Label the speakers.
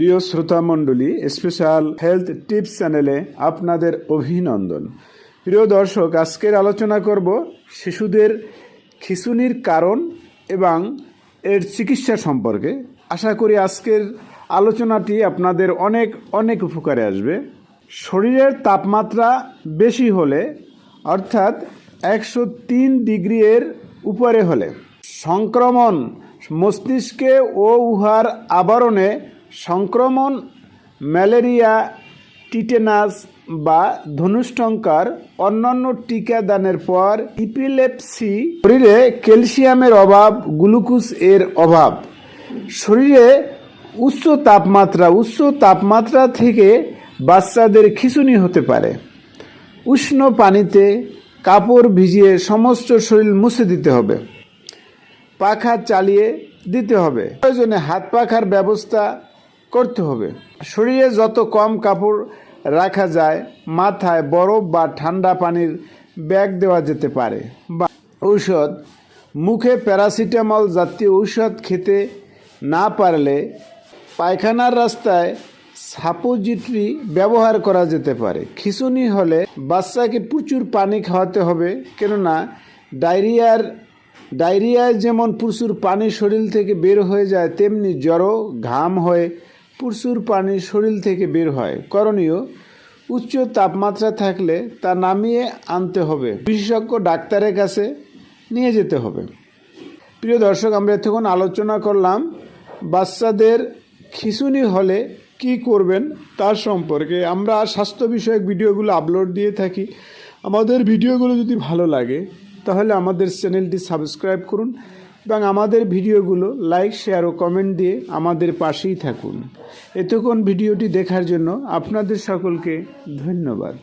Speaker 1: প্রিয় শ্রোতা মণ্ডলী স্পেশাল হেলথ টিপস চ্যানেলে আপনাদের অভিনন্দন। প্রিয় দর্শক, আজকের আলোচনা করব শিশুদের খিচুনির কারণ এবং এর চিকিৎসা সম্পর্কে। আশা করি আজকের আলোচনাটি আপনাদের অনেক অনেক উপকারে আসবে। শরীরের তাপমাত্রা বেশি হলে, অর্থাৎ একশো তিন ডিগ্রি এর উপরে হলে, সংক্রমণ মস্তিষ্কে ও উহার আবরণে সংক্রমণ, ম্যালেরিয়া, টিটেনাস বা ধনুষ্টঙ্কার অন্যান্য টিকাদানের পর ইপিলেপসি, শরীরে ক্যালসিয়ামের অভাব, গ্লুকোজ এর অভাব। শরীরে উচ্চ তাপমাত্রা উচ্চ তাপমাত্রা থেকে বাচ্চাদের খিঁচুনি হতে পারে। উষ্ণ পানিতে কাপড় ভিজিয়ে সমস্ত শরীর মুছে দিতে হবে। পাখা চালিয়ে দিতে হবে। প্রয়োজনে হাত পাখার ব্যবস্থা করতে হবে। শরীরে যত কম কাপড় রাখা যায়, মাথায় বরফ বা ঠান্ডা পানির ব্যাগ দেওয়া যেতে পারে। বা ঔষধ। মুখে প্যারাসিটামল জাতীয় ঔষধ খেতে না পারলে পায়খানার রাস্তায় সাপোজিটরি ব্যবহার করা যেতে পারে। খিচুনি হলে বাচ্চাকে প্রচুর পানি খাওয়াতে হবে, কেননা ডায়রিয়ার, ডায়রিয়ায় যেমন প্রচুর পানি শরীর থেকে বের হয়ে যায়, তেমনি জ্বরও ঘাম হয়ে প্রচুর পানি শরীর থেকে বের হয়। করণীয়, উচ্চ তাপমাত্রা থাকলে তা নামিয়ে আনতে হবে। বিশেষজ্ঞ ডাক্তারের কাছে নিয়ে যেতে হবে। প্রিয় দর্শক, আমরা এতক্ষণ আলোচনা করলাম বাচ্চাদের খিঁচুনি হলে কি করবেন তার সম্পর্কে। আমরা স্বাস্থ্য বিষয়ক ভিডিওগুলো আপলোড দিয়ে থাকি। আমাদের ভিডিওগুলো যদি ভালো লাগে, তাহলে আমাদের চ্যানেলটি সাবস্ক্রাইব করুন। এবং আমাদের ভিডিওগুলো লাইক, শেয়ার ও কমেন্ট দিয়ে আমাদের পাশেই থাকুন। এতক্ষণ ভিডিওটি দেখার জন্য আপনাদের সকলকে ধন্যবাদ।